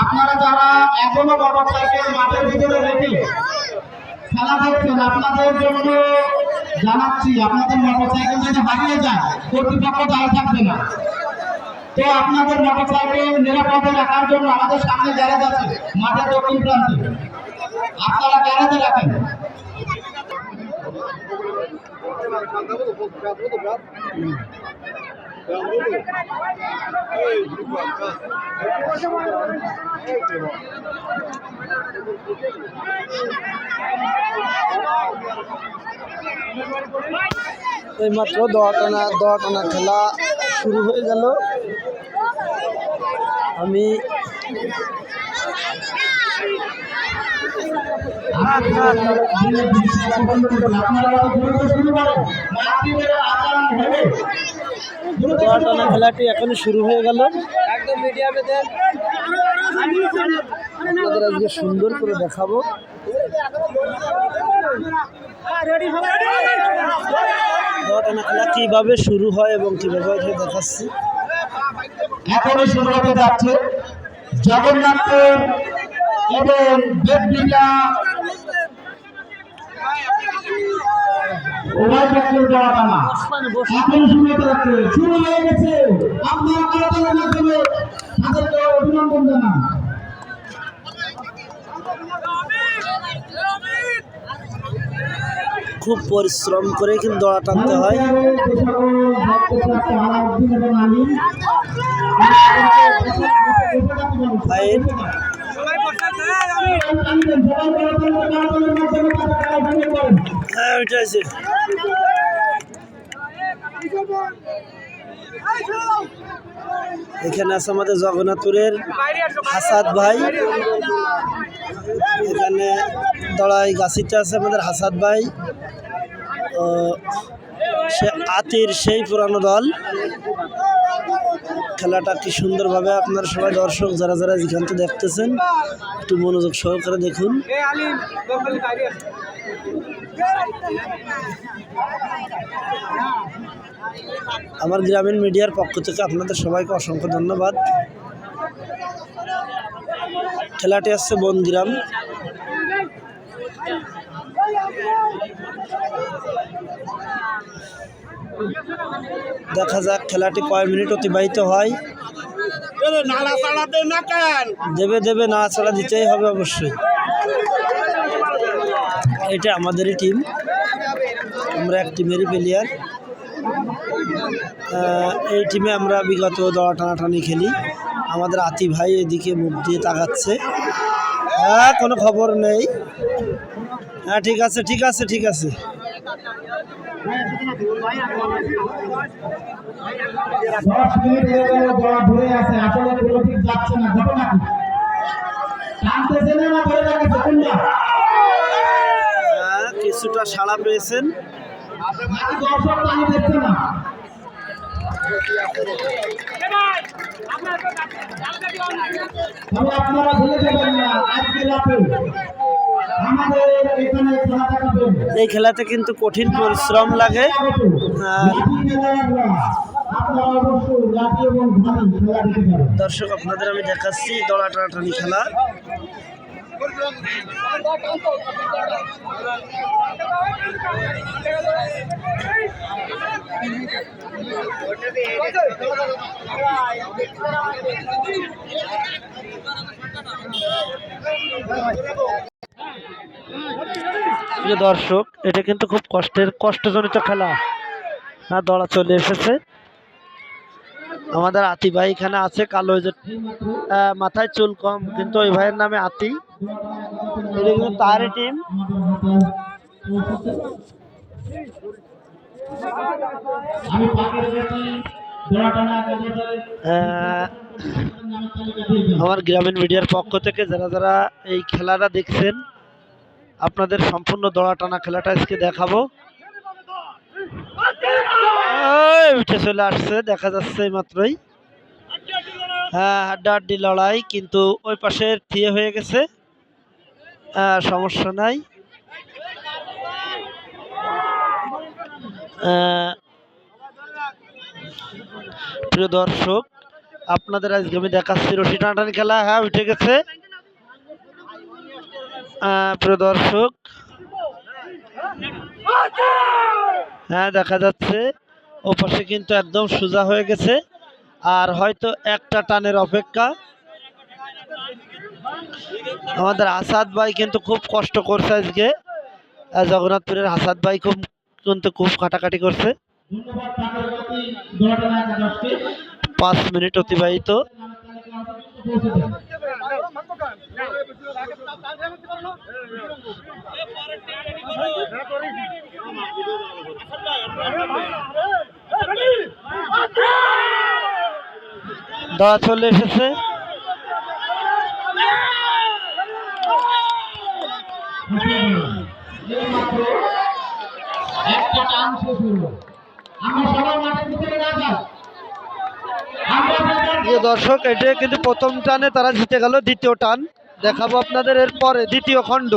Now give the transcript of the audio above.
আপনারা যারা এখনও মোটর সাইকেল মাঠের ভিতরে রেখে খেলা দেখছেন, আপনাদের জন্য জানাচ্ছি, আপনাদের মোটর সাইকেল যদি হারিয়ে যায়, কর্তৃপক্ষ দায়ী থাকবে না। তো আপনাদের মোটর সাইকেল নিরাপদে রাখার জন্য আমাদের সামনে গ্যারেজ আছে, মাঠের দক্ষিণ প্রান্তে। আপনারা গ্যারেজে রাখেন। এইমাত্র দোয়া টানা দোয়া টানা খেলা শুরু হয়ে গেল। আমি শুরু টানা খেলাটি এখনই শুরু হয়ে গেল। আপনাদের আজকে সুন্দর করে দেখাবো। টানা খেলা কীভাবে শুরু হয় এবং কীভাবে দেখাচ্ছি। এখনই শুরু হতে যাচ্ছে। জগন্নাথপুর এবং দেবদিকা এখন শুরু হয়ে গেছে আপনার মাধ্যমে তাদেরকে অভিনন্দন জানান খুব পরিশ্রম করে কিন্তু দোয়া টানতে হয় যে হ্যাঁ এখানে আছে আমাদের জগন্নাথপুরের হাসাদ ভাই। এখানে দড়াই গাছিটা আছে আমাদের হাসাদ ভাই। সে আতির সেই পুরানো দল। খেলাটা কি সুন্দরভাবে আপনারা সবাই দর্শক যারা যারা যেখান থেকে দেখতেছেন, একটু মনোযোগ সহকারে দেখুন। আমার গ্রামীণ মিডিয়ার পক্ষ থেকে আপনাদের সবাইকে অসংখ্য ধন্যবাদ। খেলাটি আসছে বনগ্রাম। দেখা যাক, খেলাটি কয় মিনিট অতিবাহিত হয়? দেবে দেবে না ছাড়া দিতেই হবে অবশ্যই। এটা আমাদেরই টিম আমরা এক টিমেরই প্লেয়ার এই টিমে আমরা বিগত দড়া টানাটানি খেলি। আমাদের আতি ভাই এদিকে মুখ দিয়ে তাকাচ্ছে। হ্যাঁ কোনো খবর নেই। হ্যাঁ ঠিক আছে ঠিক আছে ঠিক আছে। কিছুটা সাড়া পেয়েছেন বাকি দর্শক টানি দেখছে না তবে আপনারা ভুলে যাবেন না আজকে রাতে আমাদের এখানে খেলা দেখাবেন এই খেলাতে কিন্তু কঠিন পরিশ্রম লাগে। আর দর্শক আপনাদের আমি দেখাচ্ছি দড়া টানাটানি খেলা। দর্শক এটা কিন্তু খুব কষ্টের কষ্টজনিত খেলা। হ্যাঁ দড়া চলে এসেছে। আমাদের আতি ভাই এখানে আছে কালো যে মাথায় চুল কম কিন্তু ওই ভাইয়ের নামে আতি। তারই টিম আমার গ্রামীণ মিডিয়ার পক্ষ থেকে যারা যারা এই খেলাটা দেখছেন আপনাদের সম্পূর্ণ দড়া টানা খেলাটা আজকে দেখাবো। উঠে চলে আসছে দেখা যাচ্ছে মাত্রই। হ্যাঁ হাড্ডাহাড্ডি লড়াই কিন্তু ওই পাশে থিয়ে হয়ে গেছে। আহ, সমস্যা নাই। আহ, প্রিয় দর্শক আপনাদের আজকে আমি দেখাচ্ছি রশি টানাটানি খেলা। হ্যাঁ উঠে গেছে। আহ, প্রিয় দর্শক। হ্যাঁ দেখা যাচ্ছে। ওপাশে কিন্তু একদম সোজা হয়ে গেছে। আর হয়তো একটা টানের অপেক্ষা। আমাদের আসাদ ভাই কিন্তু খুব কষ্ট করছে আজকে। জগন্নাথপুরের আসাদ ভাই খুব কিন্তু খুব কাটাকাটি করছে। পাঁচ মিনিট অতিবাহিত পৌঁছে দেন দড়া চলে এসেছে এইমাত্র একটা টান শেষ হলো আমরা সবাই মাঠের ভিতরে না যাই আমরা সবাই- প্রিয় দর্শক, এটা কিন্তু প্রথম টানে তারা জিতে গেল, দ্বিতীয় টান দেখাবো আপনাদের এরপরে, দ্বিতীয় খণ্ড।